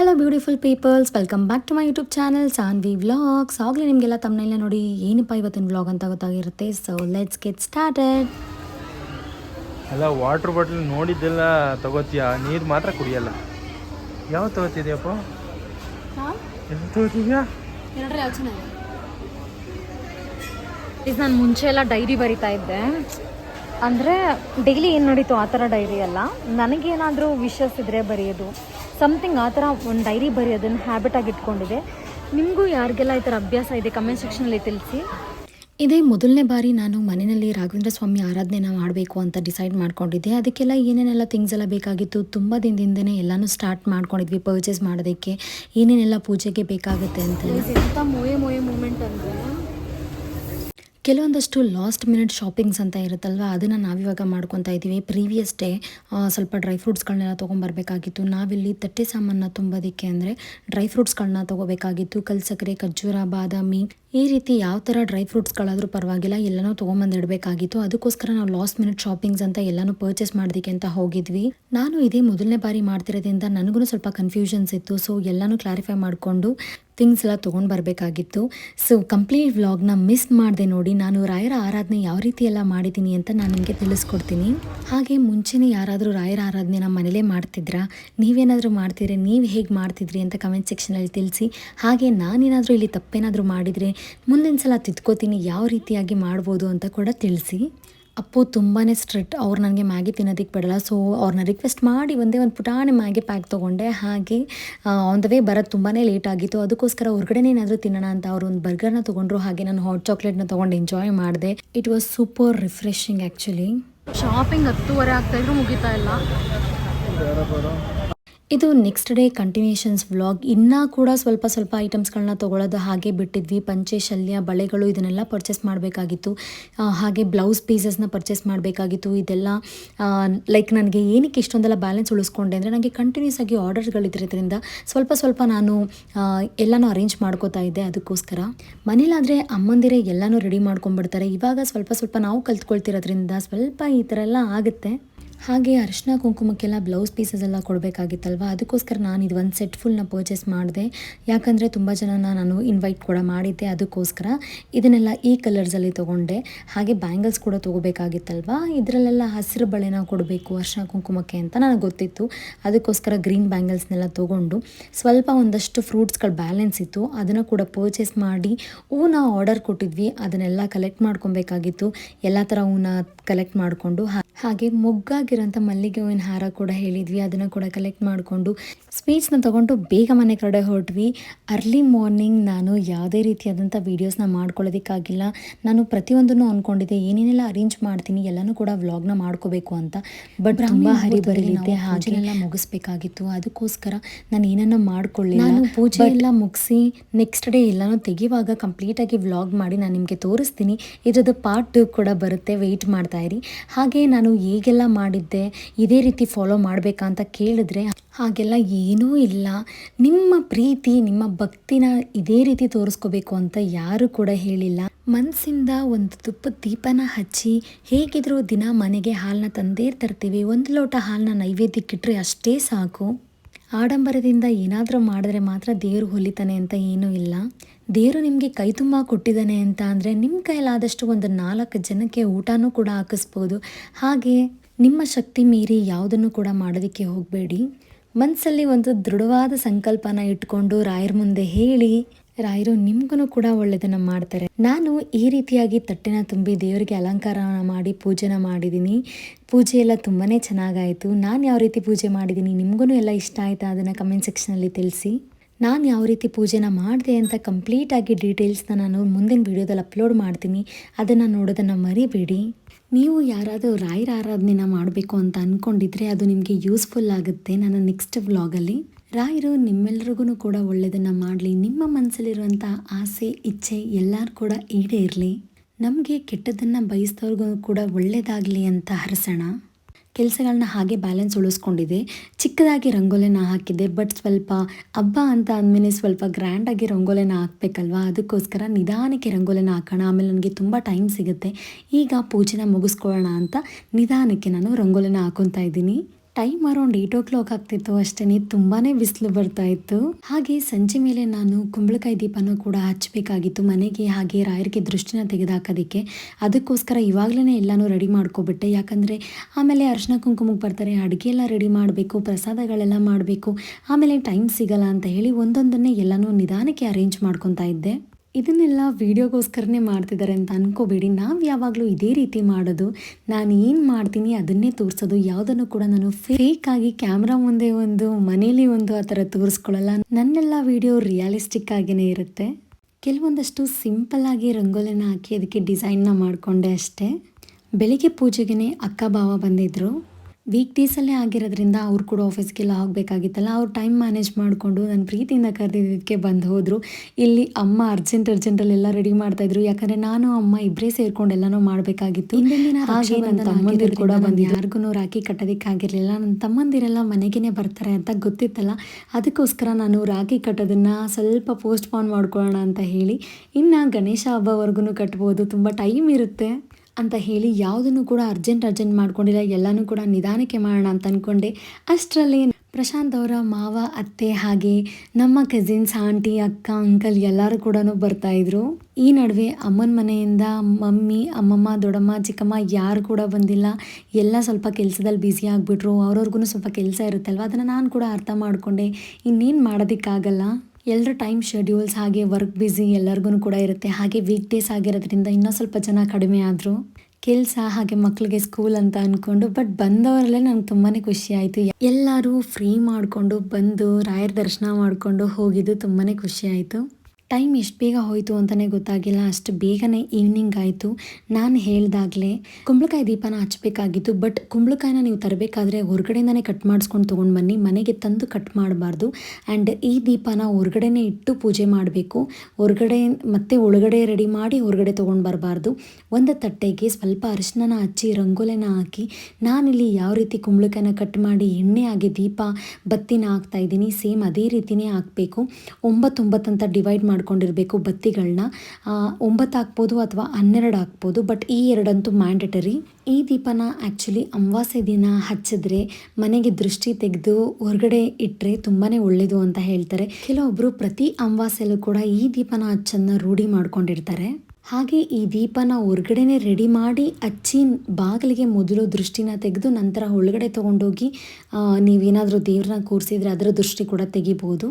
Hello beautiful peoples welcome back to my YouTube channel Saanvi vlogs ಆಗಲೇ ನಿಮಗೆಲ್ಲ ತಮ್ಮನೆಲ್ಲ ನೋಡಿ ಏನಪ್ಪ ಇವತ್ತಿನ ವ್ಲಾಗ್ ಅಂತ ಗೊತ್ತಾಗಿರುತ್ತೆ. ಸೊ ಲೆಟ್ಸ್ ಗೆಟ್ ಸ್ಟಾರ್ಟೆಡ್ ಅಲ್ಲ ವಾಟರ್ ಬಾಟಲ್ ನೋಡಿದ್ದೆಲ್ಲ ತಗೋತೀಯ? ನೀರು ಮಾತ್ರ ಕುಡಿಯಲ್ಲ. ಯಾವ ತಗೋತಿದ್ಯಪ್ಪ ಇದು. ನಾನು ಮುಂಚೆ ಎಲ್ಲ ಡೈರಿ ಬರಿತಾ ಇದ್ದೆ. ಅಂದರೆ ಡೈಲಿ ಏನು ನಡೀತು ಆ ಥರ ಡೈರಿ ಅಲ್ಲ. ನನಗೇನಾದರೂ ವಿಷಸ್ ಇದ್ದರೆ ಬರೆಯೋದು. ಸಮಥಿಂಗ್ ಆ ಥರ ಒಂದು ಡೈರಿ ಬರೆಯೋದನ್ನು ಹ್ಯಾಬಿಟಾಗಿ ಇಟ್ಕೊಂಡಿದೆ. ನಿಮಗೂ ಯಾರಿಗೆಲ್ಲ ಈ ಥರ ಅಭ್ಯಾಸ ಇದೆ ಕಮೆಂಟ್ ಸೆಕ್ಷನಲ್ಲಿ ತಿಳಿಸಿ. ಇದೇ ಮೊದಲನೇ ಬಾರಿ ನಾನು ಮನೆಯಲ್ಲಿ ರಾಘವೇಂದ್ರ ಸ್ವಾಮಿ ಆರಾಧನೆನ ಮಾಡಬೇಕು ಅಂತ ಡಿಸೈಡ್ ಮಾಡ್ಕೊಂಡಿದ್ದೆ. ಅದಕ್ಕೆಲ್ಲ ಏನೇನೆಲ್ಲ ಥಿಂಗ್ಸ್ ಎಲ್ಲ ಬೇಕಾಗಿತ್ತು ತುಂಬ ದಿನದಿಂದನೇ ಎಲ್ಲನೂ ಸ್ಟಾರ್ಟ್ ಮಾಡ್ಕೊಂಡಿದ್ವಿ ಪರ್ಚೇಸ್ ಮಾಡೋದಕ್ಕೆ. ಏನೇನೆಲ್ಲ ಪೂಜೆಗೆ ಬೇಕಾಗುತ್ತೆ ಅಂತ. ಮೂವೆ ಮೂವೆ ಮೋಯೆ ಮೂಮೆಂಟ್ ಅಂದರೆ ಕೆಲವೊಂದಷ್ಟು ಲಾಸ್ಟ್ ಮಿನಿಟ್ ಶಾಪಿಂಗ್ಸ್ ಅಂತ ಇರುತ್ತಲ್ವ? ಅದನ್ನು ನಾವಿವಾಗ ಮಾಡ್ಕೊತಾ ಇದ್ದೀವಿ. ಪ್ರೀವಿಯಸ್ ಡೇ ಸ್ವಲ್ಪ ಡ್ರೈ ಫ್ರೂಟ್ಸ್ಗಳನ್ನೆಲ್ಲ ತೊಗೊಂಬರ್ಬೇಕಾಗಿತ್ತು. ನಾವಿಲ್ಲಿ ತಟ್ಟೆ ಸಾಮಾನ ತುಂಬೋದಕ್ಕೆ ಅಂದರೆ ಡ್ರೈ ಫ್ರೂಟ್ಸ್ಗಳನ್ನ ತೊಗೋಬೇಕಾಗಿತ್ತು. ಕಲ್ಸಕ್ಕರೆ ಖರ್ಜೂರ, ಬಾದಾಮಿ ಈ ರೀತಿ ಯಾವ ಥರ ಡ್ರೈ ಫ್ರೂಟ್ಸ್ಗಳಾದರೂ ಪರವಾಗಿಲ್ಲ, ಎಲ್ಲನೂ ತೊಗೊಂಬಂದು ಇಡಬೇಕಾಗಿತ್ತು. ಅದಕ್ಕೋಸ್ಕರ ನಾವು ಲಾಸ್ಟ್ ಮಿನಿಟ್ ಶಾಪಿಂಗ್ಸ್ ಅಂತ ಎಲ್ಲನೂ ಪರ್ಚೇಸ್ ಮಾಡೋದಕ್ಕೆ ಅಂತ ಹೋಗಿದ್ವಿ. ನಾನು ಇದೇ ಮೊದಲನೇ ಬಾರಿ ಮಾಡ್ತಿರೋದ್ರಿಂದ ನನಗೂ ಸ್ವಲ್ಪ ಕನ್ಫ್ಯೂಷನ್ಸ್ ಇತ್ತು. ಸೊ ಎಲ್ಲನೂ ಕ್ಲಾರಿಫೈ ಮಾಡಿಕೊಂಡು ಥಿಂಗ್ಸ್ ಎಲ್ಲ ತೊಗೊಂಡು ಬರಬೇಕಾಗಿತ್ತು. ಸೊ ಕಂಪ್ಲೀಟ್ ವ್ಲಾಗ್ನ ಮಿಸ್ ಮಾಡಿದೆ ನೋಡಿ, ನಾನು ರಾಯರ ಆರಾಧನೆ ಯಾವ ರೀತಿ ಎಲ್ಲ ಮಾಡಿದ್ದೀನಿ ಅಂತ ನಾನು ನಿಮಗೆ ತಿಳಿಸ್ಕೊಡ್ತೀನಿ. ಹಾಗೆ ಮುಂಚೆನೇ ಯಾರಾದರೂ ರಾಯರ ಆರಾಧನೆ ನಮ್ಮ ಮನೇಲೇ ಮಾಡ್ತಿದ್ರಾ? ನೀವೇನಾದರೂ ಮಾಡ್ತೀರಿ? ನೀವು ಹೇಗೆ ಮಾಡ್ತಿದ್ರಿ ಅಂತ ಕಮೆಂಟ್ ಸೆಕ್ಷನಲ್ಲಿ ತಿಳಿಸಿ. ಹಾಗೆ ನಾನೇನಾದರೂ ಇಲ್ಲಿ ತಪ್ಪೇನಾದರೂ ಮಾಡಿದರೆ ಮುಂದಿನ ಸಲ ತಿದ್ಕೋತೀನಿ ಯಾವ ರೀತಿಯಾಗಿ ಮಾಡ್ಬೋದು ಅಂತ ಕೂಡ ತಿಳಿಸಿ. ಅಪ್ಪು ತುಂಬಾ ಸ್ಟ್ರಿಕ್ಟ್ ಅವ್ರು ನನಗೆ ಮ್ಯಾಗಿ ತಿನ್ನೋದಕ್ಕೆ ಬಿಡಲ್ಲ. ಸೊ ಅವ್ರನ್ನ ರಿಕ್ವೆಸ್ಟ್ ಮಾಡಿ ಒಂದೇ ಒಂದು ಪುಟಾಣಿ ಮ್ಯಾಗಿ ಪ್ಯಾಕ್ ತೊಗೊಂಡೆ. ಹಾಗೆ ಆನ್ ದ ವೇ ಬರೋದು ತುಂಬಾ ಲೇಟ್ ಆಗಿತ್ತು. ಅದಕ್ಕೋಸ್ಕರ ಹೊರಗಡೆ ಏನಾದರೂ ತಿನ್ನೋಣ ಅಂತ ಅವರು ಒಂದು ಬರ್ಗರ್ನ ತೊಗೊಂಡ್ರು. ಹಾಗೆ ನಾನು ಹಾಟ್ ಚಾಕ್ಲೇಟ್ನ ತೊಗೊಂಡು ಎಂಜಾಯ್ ಮಾಡಿದೆ. It was super refreshing actually shopping ಹತ್ತುವರೆ ಆಗ್ತಾಯಿದ್ರು ಮುಗಿತಾ ಇಲ್ಲ. ಇದು ನೆಕ್ಸ್ಟ್ ಡೇ ಕಂಟಿನ್ಯೂಷನ್ಸ್ ವ್ಲಾಗ್ ಇನ್ನೂ ಕೂಡ ಸ್ವಲ್ಪ ಸ್ವಲ್ಪ ಐಟಮ್ಸ್ಗಳನ್ನ ತೊಗೊಳೋದು ಹಾಗೆ ಬಿಟ್ಟಿದ್ವಿ. ಪಂಚೆ ಶಲ್ಯ ಬಳೆಗಳು ಇದನ್ನೆಲ್ಲ ಪರ್ಚೇಸ್ ಮಾಡಬೇಕಾಗಿತ್ತು. ಹಾಗೆ ಬ್ಲೌಸ್ ಪೀಸಸ್ನ ಪರ್ಚೇಸ್ ಮಾಡಬೇಕಾಗಿತ್ತು. ಇದೆಲ್ಲ ಲೈಕ್ ನನಗೆ ಏನಕ್ಕೆ ಇಷ್ಟೊಂದೆಲ್ಲ ಬ್ಯಾಲೆನ್ಸ್ ಉಳಿಸ್ಕೊಂಡೆ ಅಂದರೆ ನನಗೆ ಕಂಟಿನ್ಯೂಸ್ ಆಗಿ ಆರ್ಡರ್ಗಳಿದ್ರಿಂದ ಸ್ವಲ್ಪ ಸ್ವಲ್ಪ ನಾನು ಎಲ್ಲನೂ ಅರೇಂಜ್ ಮಾಡ್ಕೋತಾ ಇದ್ದೆ ಅದಕ್ಕೋಸ್ಕರ. ಮನೇಲಾದರೆ ಅಮ್ಮಂದಿರೇ ಎಲ್ಲನೂ ರೆಡಿ ಮಾಡ್ಕೊಂಡ್ಬಿಡ್ತಾರೆ. ಇವಾಗ ಸ್ವಲ್ಪ ಸ್ವಲ್ಪ ನಾವು ಕಲ್ತ್ಕೊಳ್ತಿರೋದ್ರಿಂದ ಸ್ವಲ್ಪ ಈ ಥರ ಎಲ್ಲ ಆಗುತ್ತೆ. ಹಾಗೆ ಅರಿಶಿನ ಕುಂಕುಮಕ್ಕೆಲ್ಲ ಬ್ಲೌಸ್ ಪೀಸಸ್ ಎಲ್ಲ ಕೊಡಬೇಕಾಗಿತ್ತಲ್ವ? ಅದಕ್ಕೋಸ್ಕರ ನಾನು ಇದು ಒಂದು ಸೆಟ್ ಫುಲ್ನ ಪರ್ಚೇಸ್ ಮಾಡಿದೆ. ಯಾಕಂದರೆ ತುಂಬ ಜನನ ನಾನು ಇನ್ವೈಟ್ ಕೂಡ ಮಾಡಿದ್ದೆ. ಅದಕ್ಕೋಸ್ಕರ ಇದನ್ನೆಲ್ಲ ಈ ಕಲರ್ಸಲ್ಲಿ ತೊಗೊಂಡೆ. ಹಾಗೆ ಬ್ಯಾಂಗಲ್ಸ್ ಕೂಡ ತೊಗೋಬೇಕಾಗಿತ್ತಲ್ವ? ಇದರಲ್ಲೆಲ್ಲ ಹಸಿರು ಬಳೆನ ಕೊಡಬೇಕು, ಅರಿಶಿನ ಕುಂಕುಮಕ್ಕೆ ಅಂತ ನನಗೆ ಗೊತ್ತಿತ್ತು. ಅದಕ್ಕೋಸ್ಕರ ಗ್ರೀನ್ ಬ್ಯಾಂಗಲ್ಸ್ನೆಲ್ಲ ತೊಗೊಂಡು ಸ್ವಲ್ಪ ಒಂದಷ್ಟು ಫ್ರೂಟ್ಸ್ಗಳು ಬ್ಯಾಲೆನ್ಸ್ ಇತ್ತು. ಅದನ್ನು ಕೂಡ ಪರ್ಚೇಸ್ ಮಾಡಿ ಹೂನ ಆರ್ಡರ್ ಕೊಟ್ಟಿದ್ವಿ. ಅದನ್ನೆಲ್ಲ ಕಲೆಕ್ಟ್ ಮಾಡ್ಕೊಬೇಕಾಗಿತ್ತು. ಎಲ್ಲ ಥರ ಹೂನ ಕಲೆಕ್ಟ್ ಮಾಡಿಕೊಂಡು ಹಾಗೆ ಮೊಗ್ಗಾಗಿರೋಂಥ ಮಲ್ಲಿಗೆ ಹೂವಿನ ಹಾರ ಕೂಡ ಹೇಳಿದ್ವಿ. ಅದನ್ನು ಕೂಡ ಕಲೆಕ್ಟ್ ಮಾಡಿಕೊಂಡು ಸ್ವೀಟ್ಸ್ನ ತೊಗೊಂಡು ಬೇಗ ಮನೆ ಕಡೆ ಹೊರಟ್ವಿ. ಅರ್ಲಿ ಮಾರ್ನಿಂಗ್ ನಾನು ಯಾವುದೇ ರೀತಿಯಾದಂಥ ವೀಡಿಯೋಸ್ನ ಮಾಡ್ಕೊಳ್ಳೋದಕ್ಕಾಗಿಲ್ಲ. ನಾನು ಪ್ರತಿಯೊಂದನ್ನು ಅಂದ್ಕೊಂಡಿದ್ದೆ ಏನೇನೆಲ್ಲ ಅರೇಂಜ್ ಮಾಡ್ತೀನಿ ಎಲ್ಲನೂ ಕೂಡ ವ್ಲಾಗ್ನ ಮಾಡ್ಕೋಬೇಕು ಅಂತ. ಬಟ್ ತುಂಬ ಹರಿಬರಿಲಿದ್ದೆ ಹಾಗೆಲ್ಲ ಮುಗಿಸ್ಬೇಕಾಗಿತ್ತು. ಅದಕ್ಕೋಸ್ಕರ ನಾನು ಏನನ್ನ ಮಾಡ್ಕೊಳ್ಳಿ ನಾನು ಪೂಜೆ ಎಲ್ಲ ಮುಗಿಸಿ ನೆಕ್ಸ್ಟ್ ಡೇ ಎಲ್ಲನೂ ತೆಗೆಯುವಾಗ ಕಂಪ್ಲೀಟಾಗಿ ವ್ಲಾಗ್ ಮಾಡಿ ನಾನು ನಿಮಗೆ ತೋರಿಸ್ತೀನಿ. ಇದ್ರದ್ದು ಪಾರ್ಟ್ ಟು ಕೂಡ ಬರುತ್ತೆ ವೆಯ್ಟ್ ಮಾಡ್ತಾ ಇರಿ. ಹಾಗೆ ನಾನು ಹೇಗೆಲ್ಲ ಇದೇ ರೀತಿ ಫಾಲೋ ಮಾಡಬೇಕಾ ಅಂತ ಕೇಳಿದ್ರೆ, ಹಾಗೆಲ್ಲ ಏನೂ ಇಲ್ಲ. ನಿಮ್ಮ ಪ್ರೀತಿ, ನಿಮ್ಮ ಭಕ್ತಿನ ಇದೇ ರೀತಿ ತೋರಿಸ್ಕೋಬೇಕು ಅಂತ ಯಾರು ಕೂಡ ಹೇಳಿಲ್ಲ. ಮನಸ್ಸಿಂದ ಒಂದು ತುಪ್ಪದ ದೀಪನ ಹಚ್ಚಿ, ಹೇಗಿದ್ರೂ ದಿನ ಮನೆಗೆ ಹಾಲನ್ನ ತಂದೇ ತರ್ತೀವಿ. ಒಂದು ಲೋಟ ಹಾಲನ್ನ ನೈವೇದ್ಯಕ್ಕಿಟ್ರೆ ಅಷ್ಟೇ ಸಾಕು. ಆಡಂಬರದಿಂದ ಏನಾದರೂ ಮಾಡಿದ್ರೆ ಮಾತ್ರ ದೇವರು ಹೊಲಿತಾನೆ ಅಂತ ಏನೂ ಇಲ್ಲ. ದೇವರು ನಿಮಗೆ ಕೈ ತುಂಬ ಕೊಟ್ಟಿದ್ದಾನೆ ಅಂತ ಅಂದರೆ ನಿಮ್ಮ ಕೈಲಾದಷ್ಟು ಒಂದು ನಾಲ್ಕು ಜನಕ್ಕೆ ಊಟನೂ ಕೂಡ ಹಾಕಿಸ್ಬೋದು. ಹಾಗೆ ನಿಮ್ಮ ಶಕ್ತಿ ಮೀರಿ ಯಾವುದನ್ನು ಕೂಡ ಮಾಡೋದಕ್ಕೆ ಹೋಗಬೇಡಿ. ಮನಸ್ಸಲ್ಲಿ ಒಂದು ದೃಢವಾದ ಸಂಕಲ್ಪನ ಇಟ್ಕೊಂಡು ರಾಯರ ಮುಂದೆ ಹೇಳಿ, ರಾಯರು ನಿಮ್ಗೂ ಕೂಡ ಒಳ್ಳೆಯದನ್ನು ಮಾಡ್ತಾರೆ. ನಾನು ಈ ರೀತಿಯಾಗಿ ತಟ್ಟೆನ ತುಂಬಿ ದೇವರಿಗೆ ಅಲಂಕಾರ ಮಾಡಿ ಪೂಜೆನ ಮಾಡಿದ್ದೀನಿ. ಪೂಜೆ ಎಲ್ಲ ತುಂಬಾ ಚೆನ್ನಾಗಾಯಿತು. ನಾನು ಯಾವ ರೀತಿ ಪೂಜೆ ಮಾಡಿದ್ದೀನಿ ನಿಮಗೂ ಎಲ್ಲ ಇಷ್ಟ ಆಯಿತಾ? ಅದನ್ನು ಕಮೆಂಟ್ ಸೆಕ್ಷನಲ್ಲಿ ತಿಳಿಸಿ. ನಾನು ಯಾವ ರೀತಿ ಪೂಜೆನ ಮಾಡಿದೆ ಅಂತ ಕಂಪ್ಲೀಟಾಗಿ ಡೀಟೇಲ್ಸ್ನ ನಾನು ಮುಂದಿನ ವೀಡಿಯೋದಲ್ಲಿ ಅಪ್ಲೋಡ್ ಮಾಡ್ತೀನಿ. ಅದನ್ನು ನೋಡೋದನ್ನು ಮರಿಬೇಡಿ. ನೀವು ಯಾರಾದರೂ ರಾಯರ ಆರಾಧನೆನ ಮಾಡಬೇಕು ಅಂತ ಅಂದ್ಕೊಂಡಿದ್ರೆ ಅದು ನಿಮಗೆ ಯೂಸ್ಫುಲ್ ಆಗುತ್ತೆ ನನ್ನ ನೆಕ್ಸ್ಟ್ ವ್ಲಾಗಲ್ಲಿ ರಾಯರು ನಿಮ್ಮೆಲ್ರಿಗೂ ಕೂಡ ಒಳ್ಳೆಯದನ್ನು ಮಾಡಲಿ. ನಿಮ್ಮ ಮನಸ್ಸಲ್ಲಿರುವಂಥ ಆಸೆ, ಇಚ್ಛೆ ಎಲ್ಲರೂ ಕೂಡ ಈಡೇ ಇರಲಿ ನಮಗೆ ಕೆಟ್ಟದ್ದನ್ನು ಬಯಸಿದವ್ರಿಗೂ ಕೂಡ ಒಳ್ಳೆಯದಾಗಲಿ ಅಂತ ಹರಸೋಣ. ಕೆಲಸಗಳನ್ನ ಹಾಗೆ ಬ್ಯಾಲೆನ್ಸ್ ಉಳಿಸ್ಕೊಂಡಿದ್ದೆ ಚಿಕ್ಕದಾಗಿ ರಂಗೋಲಿನ ಹಾಕಿದ್ದೆ ಬಟ್ ಸ್ವಲ್ಪ ಹಬ್ಬ ಅಂತ ಅಂದಮೇಲೆ ಸ್ವಲ್ಪ ಗ್ರ್ಯಾಂಡಾಗಿ ರಂಗೋಲಿನ ಹಾಕ್ಬೇಕಲ್ವಾ? ಅದಕ್ಕೋಸ್ಕರ ನಿಧಾನಕ್ಕೆ ರಂಗೋಲಿನ ಹಾಕೋಣ. ಆಮೇಲೆ ನನಗೆ ತುಂಬ ಟೈಮ್ ಸಿಗುತ್ತೆ. ಈಗ ಪೂಜೆನ ಮುಗಿಸ್ಕೊಳ್ಳೋಣ ಅಂತ ನಿಧಾನಕ್ಕೆ ನಾನು ರಂಗೋಲಿನ ಹಾಕೊತಾ ಇದ್ದೀನಿ. Time around eight o'clock ಆಗ್ತಿತ್ತು ಅಷ್ಟೇ ತುಂಬಾನೇ ಬಿಸಿಲು ಬರ್ತಾ ಇತ್ತು. ಹಾಗೆ ಸಂಜೆ ಮೇಲೆ ನಾನು ಕುಂಬಳಕಾಯಿ ದೀಪನ ಕೂಡ ಹಚ್ಚಬೇಕಾಗಿತ್ತು ಮನೆಗೆ, ಹಾಗೆ ರಾಯರಿಗೆ ದೃಷ್ಟಿನ ತೆಗೆದುಹಾಕೋದಕ್ಕೆ ಅದಕ್ಕೋಸ್ಕರ ಇವಾಗಲೇ ಎಲ್ಲನೂ ರೆಡಿ ಮಾಡ್ಕೊಬಿಟ್ಟೆ. ಯಾಕಂದರೆ ಆಮೇಲೆ ಅರ್ಶಿನ ಕುಂಕುಮಕ್ಕೆ ಬರ್ತಾರೆ, ಅಡುಗೆ ಎಲ್ಲ ರೆಡಿ ಮಾಡಬೇಕು, ಪ್ರಸಾದಗಳೆಲ್ಲ ಮಾಡಬೇಕು. ಆಮೇಲೆ ಟೈಮ್ ಸಿಗಲ್ಲ ಅಂತ ಹೇಳಿ ಒಂದೊಂದನ್ನೇ ಎಲ್ಲನೂ ನಿಧಾನಕ್ಕೆ ಅರೇಂಜ್ ಮಾಡ್ಕೊತಾ ಇದ್ದೆ. ಇದನ್ನೆಲ್ಲ ವಿಡಿಯೋಗೋಸ್ಕರನೇ ಮಾಡ್ತಿದ್ದಾರೆ ಅಂತ ಅನ್ಕೋಬೇಡಿ. ನಾವು ಯಾವಾಗಲೂ ಇದೇ ರೀತಿ ಮಾಡೋದು. ನಾನು ಏನು ಮಾಡ್ತೀನಿ ಅದನ್ನೇ ತೋರಿಸೋದು. ಯಾವುದನ್ನು ಕೂಡ ನಾನು ಫೇಕ್ ಆಗಿ ಕ್ಯಾಮ್ರಾ ಮುಂದೆ ಒಂದು, ಮನೇಲಿ ಒಂದು ಆ ಥರ ತೋರಿಸ್ಕೊಳ್ಳಲ್ಲ. ನನ್ನೆಲ್ಲ ವೀಡಿಯೋ ರಿಯಾಲಿಸ್ಟಿಕ್ ಆಗಿನೇ ಇರುತ್ತೆ. ಕೆಲವೊಂದಷ್ಟು ಸಿಂಪಲ್ ಆಗಿ ರಂಗೋಲಿನ ಹಾಕಿ ಅದಕ್ಕೆ ಡಿಸೈನ್ನ ಮಾಡಿಕೊಂಡೆ ಅಷ್ಟೇ. ಬೆಳಿಗ್ಗೆ ಪೂಜೆಗೆ ಅಕ್ಕ ಭಾವ ಬಂದಿದ್ದರು ವೀಕ್ ಡೇಸಲ್ಲೇ ಆಗಿರೋದ್ರಿಂದ ಅವ್ರು ಕೂಡ ಆಫೀಸ್ಗೆಲ್ಲ ಹೋಗಬೇಕಾಗಿತ್ತಲ್ಲ ಅವ್ರು ಟೈಮ್ ಮ್ಯಾನೇಜ್ ಮಾಡಿಕೊಂಡು ನನ್ನ ಪ್ರೀತಿಯಿಂದ ಕರೆದಿದ್ದಕ್ಕೆ ಬಂದು ಹೋದರು. ಇಲ್ಲಿ ಅಮ್ಮ ಅರ್ಜೆಂಟ್ ಅರ್ಜೆಂಟಲ್ಲೆಲ್ಲ ರೆಡಿ ಮಾಡ್ತಾಯಿದ್ರು ಯಾಕಂದರೆ ನಾನು ಅಮ್ಮ ಇಬ್ಬರೇ ಸೇರ್ಕೊಂಡು ಎಲ್ಲನೂ ಮಾಡಬೇಕಾಗಿತ್ತು. ಹಾಗೆ ನನ್ನ ತಮ್ಮಂದಿರು ಕೂಡ ಬಂದು ಯಾರಿಗೂ ರಾಖಿ ಕಟ್ಟೋದಕ್ಕಾಗಿರಲಿಲ್ಲ. ನನ್ನ ತಮ್ಮಂದಿರೆಲ್ಲ ಮನೆಗೇ ಬರ್ತಾರೆ ಅಂತ ಗೊತ್ತಿತ್ತಲ್ಲ. ಅದಕ್ಕೋಸ್ಕರ ನಾನು ರಾಖಿ ಕಟ್ಟೋದನ್ನು ಸ್ವಲ್ಪ ಪೋಸ್ಟ್ಪೋನ್ ಮಾಡ್ಕೊಳ್ಳೋಣ ಅಂತ ಹೇಳಿ ಇನ್ನು ಗಣೇಶ ಹಬ್ಬವರೆಗೂ ಕಟ್ಬೋದು. ತುಂಬ ಟೈಮ್ ಇರುತ್ತೆ. ಅಂತ ಹೇಳಿ ಯಾವುದನ್ನು ಕೂಡ ಅರ್ಜೆಂಟ್ ಅರ್ಜೆಂಟ್ ಮಾಡ್ಕೊಂಡಿಲ್ಲ. ಎಲ್ಲನೂ ಕೂಡ ನಿಧಾನಕ್ಕೆ ಮಾಡೋಣ ಅಂತ ಅಂದ್ಕೊಂಡೆ ಅಷ್ಟರಲ್ಲಿ ಪ್ರಶಾಂತ್ ಅವರ ಮಾವ, ಅತ್ತೆ ಹಾಗೆ ನಮ್ಮ ಕಸಿನ್ಸ್ ಆಂಟಿ ಅಕ್ಕ ಅಂಕಲ್ ಎಲ್ಲರೂ ಕೂಡ ಬರ್ತಾಯಿದ್ರು ಈ ನಡುವೆ ಅಮ್ಮನ ಮನೆಯಿಂದ ಮಮ್ಮಿ, ಅಮ್ಮಮ್ಮ, ದೊಡ್ಡಮ್ಮ, ಚಿಕ್ಕಮ್ಮ ಯಾರು ಕೂಡ ಬಂದಿಲ್ಲ. ಎಲ್ಲ ಸ್ವಲ್ಪ ಕೆಲಸದಲ್ಲಿ ಬ್ಯುಸಿ ಆಗಿಬಿಟ್ರು. ಅವ್ರವ್ರಿಗೂ ಸ್ವಲ್ಪ ಕೆಲಸ ಇರುತ್ತಲ್ವ? ಅದನ್ನು ನಾನು ಕೂಡ ಅರ್ಥ ಮಾಡಿಕೊಂಡೆ. ಇನ್ನೇನು ಮಾಡೋದಕ್ಕಾಗಲ್ಲ. ಎಲ್ಲರ ಟೈಮ್ ಶೆಡ್ಯೂಲ್ಸ್ ಹಾಗೆ ವರ್ಕ್ ಬ್ಯುಸಿ ಎಲ್ಲರಿಗೂ ಕೂಡ ಇರುತ್ತೆ. ಹಾಗೆ ವೀಕ್ ಡೇಸ್ ಆಗಿರೋದ್ರಿಂದ ಇನ್ನೂ ಸ್ವಲ್ಪ ಜನ ಕಡಿಮೆ ಆದರು ಕೆಲಸ ಹಾಗೆ ಮಕ್ಕಳಿಗೆ ಸ್ಕೂಲ್ ಅಂತ ಅಂದ್ಕೊಂಡು ಬಟ್ ಬಂದವರಲ್ಲೇ ನಂಗೆ ತುಂಬಾ ಖುಷಿ ಆಯಿತು. ಎಲ್ಲರೂ ಫ್ರೀ ಮಾಡಿಕೊಂಡು ಬಂದು ರಾಯರ ದರ್ಶನ ಮಾಡಿಕೊಂಡು ಹೋಗಿದ್ದು ತುಂಬಾ ಖುಷಿ ಆಯಿತು. ಟೈಮ್ ಎಷ್ಟು ಬೇಗ ಹೋಯಿತು ಅಂತಲೇ ಗೊತ್ತಾಗಿಲ್ಲ. ಅಷ್ಟು ಬೇಗನೆ ಈವ್ನಿಂಗ್ ಆಯಿತು. ನಾನು ಹೇಳ್ದಾಗಲೇ ಕುಂಬಳಕಾಯಿ ದೀಪನ ಹಚ್ಚಬೇಕಾಗಿತ್ತು ಬಟ್ ಕುಂಬಳಕಾಯಿನ ನೀವು ತರಬೇಕಾದ್ರೆ ಹೊರಗಡೆಯಿಂದನೇ ಕಟ್ ಮಾಡಿಸ್ಕೊಂಡು ತೊಗೊಂಡು ಬನ್ನಿ. ಮನೆಗೆ ತಂದು ಕಟ್ ಮಾಡಬಾರ್ದು. ಆ್ಯಂಡ್ ಈ ದೀಪನ ಹೊರಗಡೆನೇ ಇಟ್ಟು ಪೂಜೆ ಮಾಡಬೇಕು. ಹೊರಗಡೆ ಮತ್ತೆ ಒಳಗಡೆ ರೆಡಿ ಮಾಡಿ ಹೊರಗಡೆ ತೊಗೊಂಡು ಬರಬಾರ್ದು. ಒಂದು ತಟ್ಟೆಗೆ ಸ್ವಲ್ಪ ಅರಿಶಿನ ಹಚ್ಚಿ, ರಂಗೋಲೆನ ಹಾಕಿ, ನಾನಿಲ್ಲಿ ಯಾವ ರೀತಿ ಕುಂಬಳಕಾಯಿನ ಕಟ್ ಮಾಡಿ ಎಣ್ಣೆ ಆಗಿ ದೀಪ, ಬತ್ತಿನ ಹಾಕ್ತಾ ಇದ್ದೀನಿ ಸೇಮ್ ಅದೇ ರೀತಿನೇ ಹಾಕಬೇಕು. ಒಂಬತ್ತು ಒಂಬತ್ತು ಅಂತ ಡಿವೈಡ್ ಮಾಡ್ಕೊಂಡಿರಬೇಕು ಬತ್ತಿಗಳನ್ನ ಒಂಬತ್ತು ಹಾಕ್ಬೋದು ಅಥವಾ ಹನ್ನೆರಡು ಹಾಕ್ಬೋದು ಬಟ್ ಈ ಎರಡಂತೂ ಮ್ಯಾಂಡೇಟರಿ ಈ ದೀಪನ ಆ್ಯಕ್ಚುಲಿ ಅಮಾವಾಸ್ಯೆ ದಿನ ಹಚ್ಚಿದ್ರೆ, ಮನೆಗೆ ದೃಷ್ಟಿ ತೆಗೆದು ಹೊರಗಡೆ ಇಟ್ಟರೆ ತುಂಬಾ ಒಳ್ಳೆಯದು ಅಂತ ಹೇಳ್ತಾರೆ. ಕೆಲವೊಬ್ಬರು ಪ್ರತಿ ಅಮಾವಾಸ್ಯೆಲ್ಲೂ ಕೂಡ ಈ ದೀಪನ ಹಚ್ಚನ್ನು ರೂಢಿ ಮಾಡ್ಕೊಂಡಿರ್ತಾರೆ. ಹಾಗೆ ಈ ದೀಪನ ಹೊರ್ಗಡೆನೆ ರೆಡಿ ಮಾಡಿ ಹಚ್ಚಿ ಬಾಗಿಲಿಗೆ ಮೊದಲು ದೃಷ್ಟಿನ ತೆಗೆದು ನಂತರ ಒಳಗಡೆ ತೊಗೊಂಡೋಗಿ ನೀವೇನಾದರೂ ದೇವ್ರನ್ನ ಕೂರಿಸಿದ್ರೆ ಅದರ ದೃಷ್ಟಿ ಕೂಡ ತೆಗಿಬೋದು.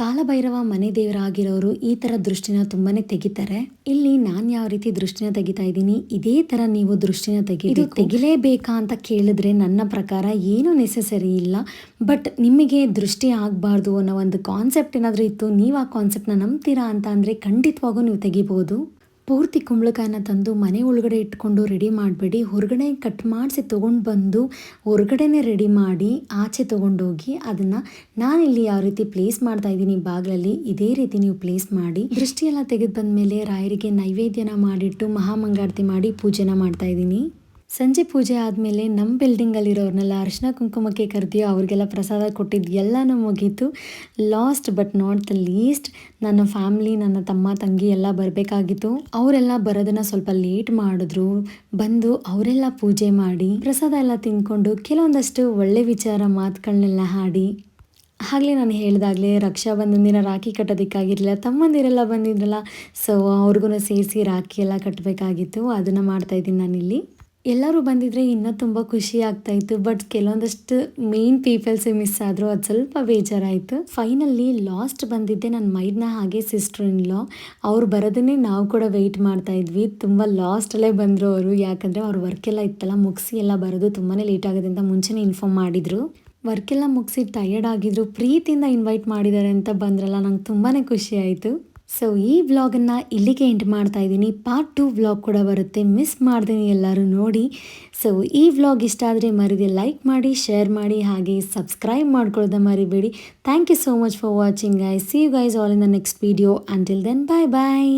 ಕಾಲಭೈರವ ಮನೆ ದೇವರಾಗಿರೋರು ಈ ಥರ ದೃಷ್ಟಿನ ತುಂಬಾ ತೆಗಿತಾರೆ. ಇಲ್ಲಿ ನಾನು ಯಾವ ರೀತಿ ದೃಷ್ಟಿನ ತೆಗಿತಾ ಇದ್ದೀನಿ ಇದೇ ಥರ ನೀವು ದೃಷ್ಟಿನ ತೆಗಿ ಇದು ತೆಗಿಲೇಬೇಕಾ ಅಂತ ಕೇಳಿದ್ರೆ ನನ್ನ ಪ್ರಕಾರ ಏನು ನೆಸೆಸರಿ ಇಲ್ಲ. ಬಟ್ ನಿಮಗೆ ದೃಷ್ಟಿ ಆಗಬಾರ್ದು ಅನ್ನೋ ಒಂದು ಕಾನ್ಸೆಪ್ಟ್ ಏನಾದರೂ ಇತ್ತು ನೀವು ಆ ಕಾನ್ಸೆಪ್ಟ್ನ ನಂಬ್ತೀರಾ ಅಂತ ಅಂದರೆ ಖಂಡಿತವಾಗೂ ನೀವು ತೆಗಿಬೋದು. ಪೂರ್ತಿ ಕುಂಬಳಕಾಯನ್ನ ತಂದು ಮನೆ ಒಳಗಡೆ ಇಟ್ಕೊಂಡು ರೆಡಿ ಮಾಡಬೇಡಿ. ಹೊರಗಡೆ ಕಟ್ ಮಾಡಿಸಿ ತೊಗೊಂಡು ಬಂದು ಹೊರಗಡೆನೇ ರೆಡಿ ಮಾಡಿ ಆಚೆ ತೊಗೊಂಡೋಗಿ ಅದನ್ನು ನಾನಿಲ್ಲಿ ಯಾವ ರೀತಿ ಪ್ಲೇಸ್ ಮಾಡ್ತಾ ಇದ್ದೀನಿ ಬಾಗಿಲಲ್ಲಿ, ಇದೇ ರೀತಿ ನೀವು ಪ್ಲೇಸ್ ಮಾಡಿ. ದೃಷ್ಟಿಯೆಲ್ಲ ತೆಗೆದು ತೆಗೆದು ಬಂದಮೇಲೆ ರಾಯರಿಗೆ ನೈವೇದ್ಯನ ಮಾಡಿಟ್ಟು ಮಹಾಮಂಗಾರತಿ ಮಾಡಿ ಪೂಜೆನ ಮಾಡ್ತಾ ಇದ್ದೀನಿ. ಸಂಜೆ ಪೂಜೆ ಆದಮೇಲೆ ನಮ್ಮ ಬಿಲ್ಡಿಂಗಲ್ಲಿರೋರ್ನೆಲ್ಲ ಅರಿಶಿನ ಕುಂಕುಮಕ್ಕೆ ಕರೆದಿ ಅವ್ರಿಗೆಲ್ಲ ಪ್ರಸಾದ ಕೊಟ್ಟಿದ್ದು ಎಲ್ಲನೂ ಮುಗೀತು. Last but not the least ನನ್ನ ಫ್ಯಾಮ್ಲಿ ನನ್ನ ತಮ್ಮ, ತಂಗಿ ಎಲ್ಲ ಬರಬೇಕಾಗಿತ್ತು. ಅವರೆಲ್ಲ ಬರೋದನ್ನು ಸ್ವಲ್ಪ ಲೇಟ್ ಮಾಡಿದ್ರು. ಬಂದು ಅವರೆಲ್ಲ ಪೂಜೆ ಮಾಡಿ ಪ್ರಸಾದ ಎಲ್ಲ ತಿಂದ್ಕೊಂಡು ಕೆಲವೊಂದಷ್ಟು ಒಳ್ಳೆ ವಿಚಾರ ಮಾತುಗಳನ್ನೆಲ್ಲ ಹಾಡಿ. ಆಗಲೇ ನಾನು ಹೇಳಿದಾಗಲೇ ರಕ್ಷಾಬಂಧನ ದಿನ ರಾಖಿ ಕಟ್ಟೋದಕ್ಕಾಗಿರಲಿಲ್ಲ. ತಮ್ಮಂದಿರೆಲ್ಲ ಬಂದಿದ್ರಲ್ಲ ಸೊ ಅವ್ರಿಗೂ ಸೇರಿಸಿ ರಾಖಿ ಎಲ್ಲ ಕಟ್ಟಬೇಕಾಗಿತ್ತು ಅದನ್ನು ಮಾಡ್ತಾಯಿದ್ದೀನಿ ನಾನಿಲ್ಲಿ. ಎಲ್ಲರೂ ಬಂದಿದ್ರೆ ಇನ್ನೂ ತುಂಬ ಖುಷಿ ಆಗ್ತಾ ಇತ್ತು. ಬಟ್ ಕೆಲವೊಂದಷ್ಟು ಮೇನ್ ಪೀಪಲ್ಸೇ ಮಿಸ್ ಆದರು ಅದು ಸ್ವಲ್ಪ ಬೇಜಾರಾಯಿತು. ಫೈನಲ್ಲಿ ಲಾಸ್ಟ್ ಬಂದಿದ್ದೆ ನನ್ನ ಮೈದ್ನ ಹಾಗೆ ಸಿಸ್ಟರ್ ಇನ್ ಲಾ ಅವ್ರು ಬರೋದನ್ನೇ ನಾವು ಕೂಡ ವೆಯ್ಟ್ ಮಾಡ್ತಾ ಇದ್ವಿ. ತುಂಬ ಲಾಸ್ಟಲ್ಲೇ ಬಂದರು ಅವರು. ಯಾಕಂದರೆ ಅವ್ರ ವರ್ಕ್ ಎಲ್ಲ ಇತ್ತಲ್ಲ, ಮುಗಿಸಿ ಎಲ್ಲ ಬರೋದು ತುಂಬಾ ಲೇಟ್ ಆಗುತ್ತೆ ಅಂತ ಮುಂಚೆನೇ ಇನ್ಫಾರ್ಮ್ ಮಾಡಿದರು. ವರ್ಕ್ ಎಲ್ಲ ಮುಗಿಸಿ ಟಯರ್ಡ್ ಆಗಿದ್ರು. ಪ್ರೀತಿಯಿಂದ ಇನ್ವೈಟ್ ಮಾಡಿದ್ದಾರೆ ಅಂತ ಬಂದ್ರಲ್ಲ, ನಂಗೆ ತುಂಬಾ ಖುಷಿ ಆಯಿತು. ಸೊ ಈ ವ್ಲಾಗನ್ನು ಇಲ್ಲಿಗೆ ಎಂಡ್ ಮಾಡ್ತಾ ಇದ್ದೀನಿ. ಪಾರ್ಟ್ ಟು ವ್ಲಾಗ್ ಕೂಡ ಬರುತ್ತೆ. ಮಿಸ್ ಮಾಡ್ತೀನಿ ಎಲ್ಲರೂ ನೋಡಿ. ಸೊ ಈ ವ್ಲಾಗ್ ಇಷ್ಟ ಆದರೆ ಮರಿದೆ ಲೈಕ್ ಮಾಡಿ ಶೇರ್ ಮಾಡಿ, ಹಾಗೆ ಸಬ್ಸ್ಕ್ರೈಬ್ ಮಾಡ್ಕೊಳ್ಳೋದ ಮರಿಬೇಡಿ. Thank you so much for watching I see you guys all in the next video until then bye bye